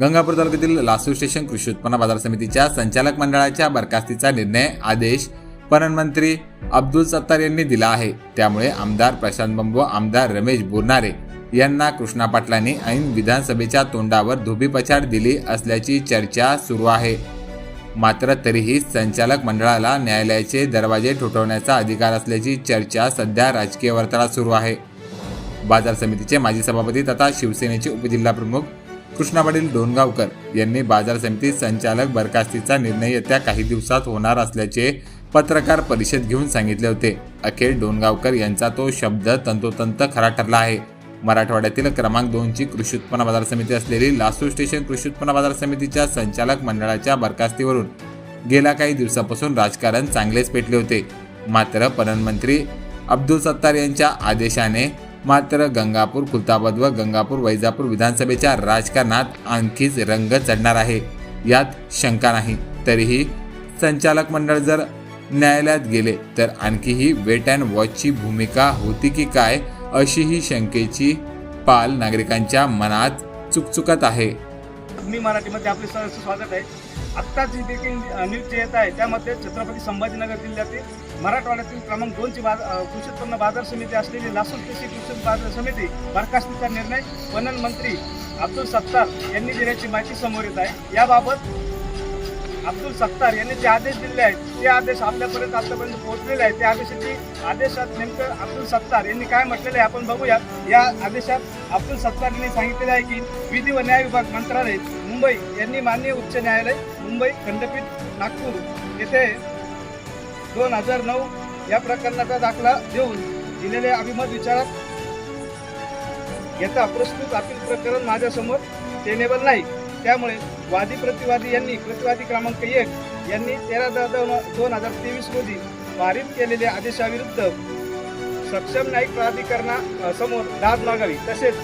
गंगापूर तालुक्यातील लासू स्टेशन कृषी उत्पन्न बाजार समितीच्या संचालक मंडळाच्या बरखास्तीचा निर्णय आदेश पणन मंत्री अब्दुल सत्तार यांनी दिला आहे. त्यामुळे आमदार प्रशांत बंब व आमदार रमेश बोरनारे यांना कृष्णा पाटलांनी ऐन विधानसभेच्या तोंडावर धोबीपछाड दिली असल्याची चर्चा सुरू आहे. मात्र तरीही संचालक मंडळाला न्यायालयाचे दरवाजे ठोठवण्याचा अधिकार असल्याची चर्चा सध्या राजकीय वर्तुळात सुरू आहे. बाजार समितीचे माजी सभापती तथा शिवसेनेचे उपजिल्हाप्रमुख कृष्णावडील डोणगावकर यांनी बाजार समिती संचालक बरखास्तीचा निर्णय येत्या काही दिवसात होणार असल्याचे पत्रकार परिषद घेऊन सांगितले होते. अखेर डोणगावकर यांचा तो शब्द तंतोतंत खरा ठरला आहे. मराठवाड्यातील क्रमांक दोनची कृषी उत्पन्न बाजार समिती असलेली लासू स्टेशन कृषी उत्पन्न बाजार समितीच्या संचालक मंडळाच्या बरखास्तीवरून गेल्या काही दिवसापासून राजकारण चांगलेच पेटले होते. मात्र पणन मंत्री अब्दुल सत्तार यांच्या आदेशाने मात्र गंगापूर खुलताबाद व गंगापूर वैजापूर विधानसभेच्या राजकारणात आणखीच रंग चढणार आहे. यात शंका नाही. तरीही संचालक मंडळ जर न्यायालयात गेले तर आणखीही वेट अँड वॉचची भूमिका होती की काय अशी ही शंकेची पाल नागरिकांच्या मनात चुकचुकत आहे. मी मराठीमध्ये आपले सहर्ष स्वागत आहे. आत्ताच जी ब्रेकिंग न्यूज जे येत आहे त्यामध्ये छत्रपती संभाजीनगर जिल्ह्यातील मराठवाड्यातील क्रमांक दोनची बाज कृषी उत्पन्न बाजार समिती असलेली लासूर कृषी कृषी बाजार समिती बरखास्तीचा निर्णय पणन मंत्री अब्दुल सत्तार यांनी दिल्याची माहिती समोर येत आहे. याबाबत अब्दुल सत्तार यांनी जे आदेश दिले आहेत ते आदेश आपल्यापर्यंत आतापर्यंत पोहोचलेले आहेत. त्या आदेशाची आदेशात नेमकं अब्दुल सत्तार यांनी काय म्हटलेलं आहे आपण बघूया. या आदेशात अब्दुल सत्तार यांनी सांगितलेलं आहे की विधी व न्याय विभाग मंत्रालय मुंबई यांनी माननीय उच्च न्यायालय मुंबई खंडपीठ नागपूर येथे दोन हजार नऊ या प्रकरणाचा दाखला देऊन दिलेले अभिमत विचारात घेता प्रस्तुत अपील प्रकरण माझ्यासमोर टेनेबल नाही. त्यामुळे वादी प्रतिवादी यांनी प्रतिवादी क्रमांक एक यांनी तेरा दहा दोन दोन हजार तेवीस रोजी पारित केलेल्या आदेशाविरुद्ध सक्षम न्यायिक प्राधिकरणा समोर दाद मागावी. तसेच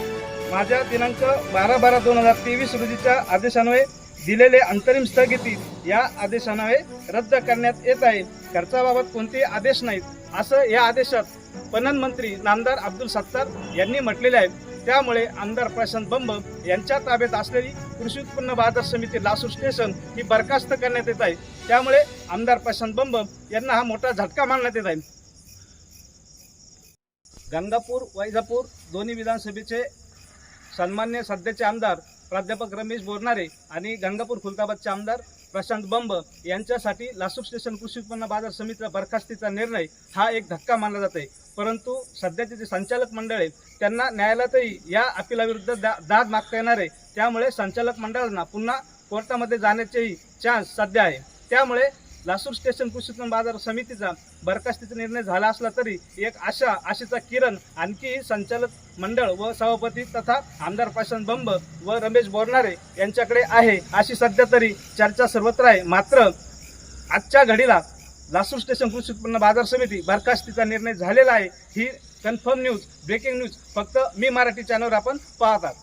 माझ्या दिनांक बारा बारा दोन हजार तेवीस रोजीच्या आदेशान्वये दिलेले अंतरिम स्थगिती या आदेशान्वये रद्द करण्यात येत आहे. खर्चाबाबत कोणतेही आदेश नाहीत. असं या आदेशात पणन मंत्री नामदार अब्दुल सत्तार यांनी म्हटलेले आहे. त्यामुळे आमदार प्रशांत बंब यांच्या ताब्यात असलेली कृषी उत्पन्न बाजार समिती लासूर स्टेशन ही बरखास्त करण्यात येत आहे. त्यामुळे आमदार प्रशांत बंब यांना हा मोठा झटका मानण्यात येत आहे. गंगापूर वैजापूर दोन्ही विधानसभेचे सन्मान्य सध्याचे आमदार प्राध्यापक रमेश बोरणारे आणि गंगापूर खुलताबादचे आमदार प्रशांत बंब यांच्यासाठी लासूर स्टेशन कृषी उत्पन्न बाजार समितीचा बरखास्तीचा निर्णय हा एक धक्का मानला जात आहे परंतु सध्याचे जे संचालक मंडळ आहे त्यांना न्यायालयातही या अपिलाविरुद्ध दा दाद मागता येणार आहे. त्यामुळे संचालक मंडळांना पुन्हा कोर्टामध्ये जाण्याचेही चान्स सध्या आहे. त्यामुळे लासूर स्टेशन कृषी उत्पन्न बाजार समितीचा बरखास्तीचा निर्णय झाला असला तरी एक आशा आशेचा किरण आणखी संचालक मंडळ व सभापती तथा आमदार प्रशांत बंब व रमेश बोरणारे यांच्याकडे आहे अशी सध्या तरी चर्चा सर्वत्र आहे. मात्र आजच्या घडीला लासूर स्टेशन कृषी उत्पन्न बाजार समिती बरखास्तीचा निर्णय झालेला आहे. ही कन्फर्म न्यूज ब्रेकिंग न्यूज फक्त मी मराठी चॅनलवर आपण पाहतात.